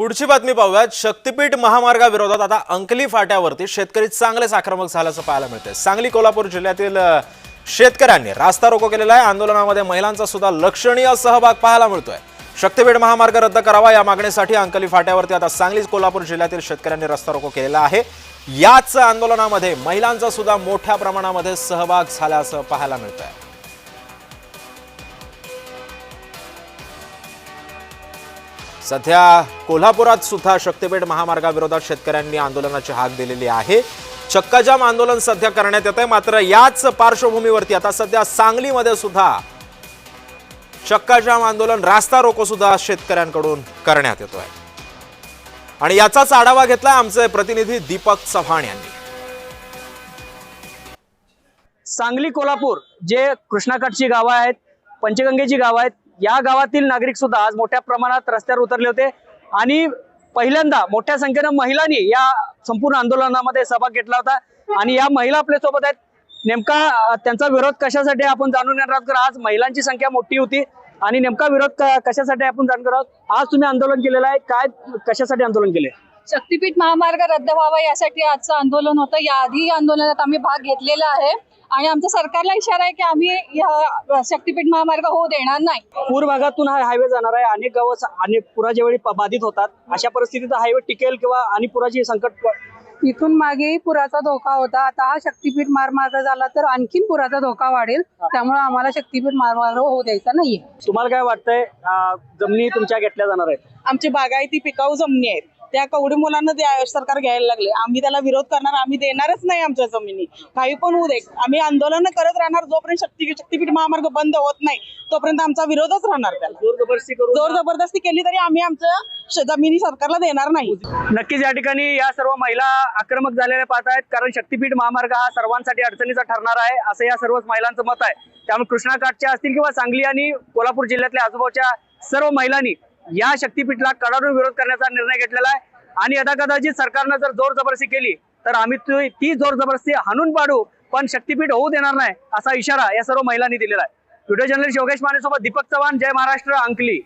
पुढची बातमी पाहूयात. शक्तीपीठ महामार्गाविरोधात आता अंकली फाट्यावरती शेतकरी चांगलेच आक्रमक झाल्याचं पाहायला मिळतंय. सांगली कोल्हापूर जिल्ह्यातील शेतकऱ्यांनी रास्ता रोको केलेला आहे. आंदोलनामध्ये महिलांचा सुद्धा लक्षणीय सहभाग पाहायला मिळतोय. शक्तीपीठ महामार्ग रद्द करावा या मागणीसाठी अंकली फाट्यावरती आता सांगली कोल्हापूर जिल्ह्यातील शेतकऱ्यांनी रस्ता रोको केलेला आहे. याच आंदोलनामध्ये महिलांचा सुद्धा मोठ्या प्रमाणामध्ये सहभाग झाल्याचं पाहायला मिळतंय. सध्या कोल्हापुरात सुद्धा शक्तीपेठ महामार्गाविरोधात शेतकऱ्यांनी आंदोलनाची हाक दिलेली आहे. चक्काजाम आंदोलन सध्या करण्यात येत आहे मात्र याच पार्श्वभूमीवरती आता सध्या सांगलीमध्ये सुद्धा चक्काजाम आंदोलन रास्ता रोको सुद्धा शेतकऱ्यांकडून करण्यात येतोय. आणि याचाच आढावा घेतला आमचे प्रतिनिधी दीपक चव्हाण यांनी. सांगली कोल्हापूर जे कृष्णाकाठची गावं आहेत पंचगंगेची गावं आहेत या गावातील नागरिक सुद्धा आज मोठ्या प्रमाणात रस्त्यावर उतरले होते. आणि पहिल्यांदा मोठ्या संख्येनं महिलांनी या संपूर्ण आंदोलनामध्ये सहभाग घेतला होता. आणि या महिला आपल्यासोबत आहेत. नेमका त्यांचा विरोध कशासाठी आपण जाणून घेणार आहोत? आज महिलांची संख्या मोठी होती. आणि नेमका विरोध कशासाठी आपण जाणून आहोत? आज तुम्ही आंदोलन केलेलं आहे. काय कशासाठी आंदोलन केले शक्तीपीठ महामार्ग रद्द व्हावा यासाठी आजचं आंदोलन होतं. याआधी आंदोलनात आम्ही भाग घेतलेला आहे आणि आमच्या सरकारला इशारा आहे की आम्ही शक्तीपीठ महामार्ग होऊ देणार नाही. पूर भागातून हा हायवे जाणार आहे. अनेक गावं अनेक पुराच्या वेळी बाधित होतात. अशा परिस्थितीत हा हायवे टिकेल किंवा आणि पुराची संकट इथून मागेही पुराचा धोका होता. आता हा शक्तीपीठ मार्ग झाला तर आणखीन पुराचा धोका वाढेल. त्यामुळे आम्हाला शक्तीपीठ मार्ग होऊ द्यायचा नाहीये. तुम्हाला काय वाटतंय? जमिनी तुमच्या घेतल्या जाणार आहेत. आमची बागायती पिकाऊ जमिनी आहेत. त्या कवडी मुलांना द्या- सरकार घ्यायला लागले. आम्ही त्याला विरोध करणार आम्ही देणारच नाही आमच्या जमिनी. काही पण होऊ दे. आम्ही आंदोलन करत राहणार जोपर्यंत शक्ती शक्तीपीठ महामार्ग बंद होत नाही तोपर्यंत आमचा विरोधच राहणार त्याला. जोर जबरदस्ती केली तरी आम्ही आमच्या श- जमिनी सरकारला देणार नाही. नक्कीच या ठिकाणी या सर्व महिला आक्रमक झालेल्या पाहत आहेत कारण शक्तीपीठ महामार्ग हा सर्वांसाठी अडचणीचा ठरणार आहे असं या सर्व महिलांचं मत आहे. त्यामुळे कृष्णाकाठच्या असतील किंवा सांगली आणि कोल्हापूर जिल्ह्यातल्या आजूबाजूच्या सर्व महिलांनी या शक्तीपीठला कडाडून विरोध करण्याचा निर्णय घेतलेला आहे. आणि यदा कदाचित सरकारनं जर जोर जबरदस्ती केली तर आम्ही ती ती जोर जबरदस्ती हाणून पाडू पण शक्तीपीठ होऊ देणार नाही असा इशारा या सर्व महिलांनी दिलेला आहे. व्हिडिओ जर्नलिस्ट योगेश माने सोबत दीपक चव्हाण जय महाराष्ट्र अंकली.